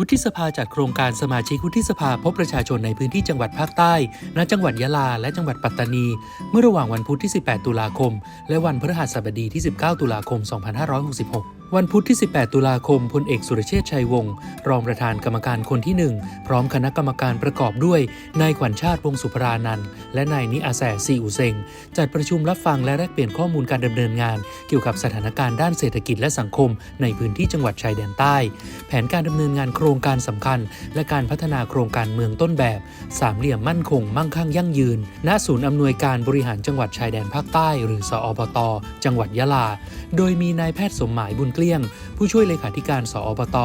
วุฒิสภาจัดโครงการสมาชิกวุฒิสภาพบประชาชนในพื้นที่จังหวัดภาคใต้ ณ จังหวัดยะลา และจังหวัดปัตตานี เมื่อระหว่างวันพุธที่ 18 ตุลาคม และวันพฤหัสบดีที่ 19 ตุลาคม 2566 วันพุธที่ 18 ตุลาคมพลเอกสุรเชษฐ์ชัยวงศ์รองประธานกรรมการคนที่ 1 พร้อมคณะกรรมการประกอบด้วยนายขวัญชาติวงศ์สุภรานันท์และนายนิอาแสซีอุเซงจัดประชุมรับฟังและแลกเปลี่ยนข้อมูลการดำเนินงาน เกี่ยวกับสถานการณ์ด้านเศรษฐกิจและสังคม ในพื้นที่จังหวัดชายแดนใต้ แผนการดำเนินงานโครงการสำคัญ และการพัฒนาโครงการเมืองต้นแบบสามเหลี่ยมมั่นคง มั่งคั่งยั่งยืน ณศูนย์อำนวยการบริหารจังหวัดชายแดนภาคใต้ หรือสอปตจังหวัดยะลา โดยมีนายแพทย์สมหมายบุญกลี้ยง ผู้ช่วยเลขาธิการสอปต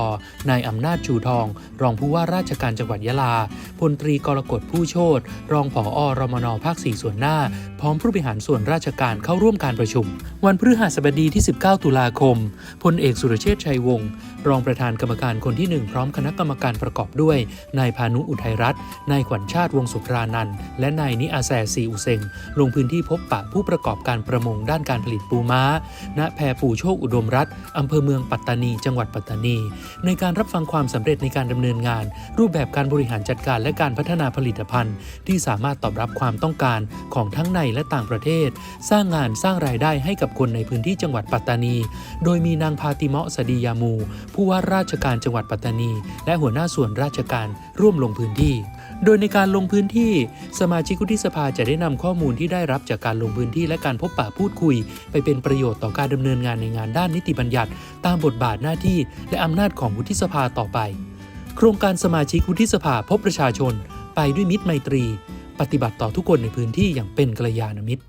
นายอำนาจชูทอง รองผู้ว่าราชการจังหวัดยะลาพลตรีกรกฎผู้โชตรองผอรมนภาค4ส่วนหน้า พร้อมผู้บริหารส่วนราชการเข้าร่วมการประชุม วันพฤหัสบดีที่ 19 ตุลาคมพลเอกสุรเชษฐ์ชัยวงศ์ รองประธานกรรมการคนที่ 1 พร้อมคณะกรรมการประกอบด้วย นายพานุอุทัยรัตน์ นายขวัญชาติวงสุพรานันท์ และนายนิอาแซซีอุเซง ลงพื้นที่พบปะผู้ประกอบการประมงด้านการผลิตปูม้า ณ แพปูโชคอุดมรัฐอำเภอเมืองปัตตานี จังหวัดปัตตานี ในการรับฟังความสำเร็จในการดำเนินงาน รูปแบบการบริหารจัดการและการพัฒนาผลิตภัณฑ์ ที่สามารถตอบรับความต้องการของทั้งในและต่างประเทศ สร้างงานสร้างรายได้ให้กับคนในพื้นที่จังหวัดปัตตานี โดยมีนางพาติเมาะสดียามูผู้ว่าราชการจังหวัดปัตตานี และหัวหน้าส่วนราชการร่วมลงพื้นที่ โดยในการลงพื้นที่ สมาชิกวุฒิสภาจะได้นำข้อมูลที่ได้รับจากการลงพื้นที่และการพบปะพูดคุย ไปเป็นประโยชน์ต่อการดำเนินงานในงานด้านนิติบัญญัติ ตามบทบาทหน้าที่ และอำนาจของวุฒิสภาต่อไป โครงการสมาชิกวุฒิสภาพบประชาชน ไปด้วยมิตรไมตรี ปฏิบัติต่อทุกคนในพื้นที่อย่างเป็นกัลยาณมิตร